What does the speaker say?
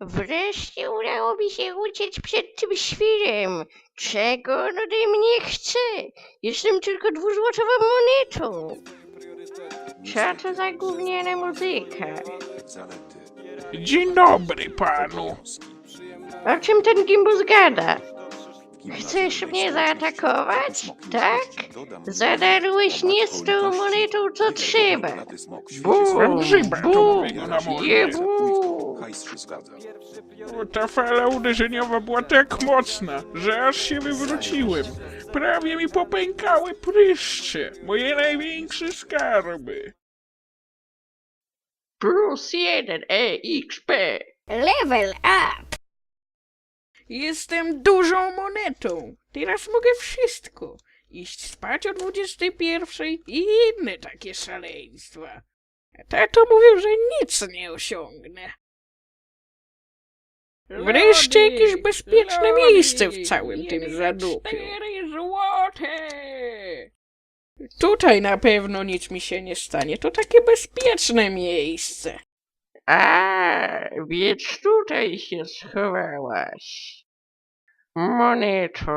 Wreszcie udało mi się uciec przed tym świrem. Czego on ode mnie chce? Jestem tylko dwuzłotową monetą. Co to za gówniana muzyka? Dzień dobry panu. O czym ten gimbus gada? Chcesz mnie zaatakować? Tak? Zadarłeś nie z tą monetą, co trzeba. Bum, grzyba bum, Ta fala uderzeniowa była tak mocna, że aż się wywróciłem. Prawie mi popękały pryszcze, moje największe skarby. Plus jeden EXP. Level up! Jestem dużą monetą. Teraz mogę wszystko. Iść spać o 21 i inne takie szaleństwa. A tato mówił, że nic nie osiągnę. Wreszcie jakieś bezpieczne miejsce w całym tym zadupiu. złote! Tutaj na pewno nic mi się nie stanie. To takie bezpieczne miejsce. A, więc tutaj się schowałaś. Moneto,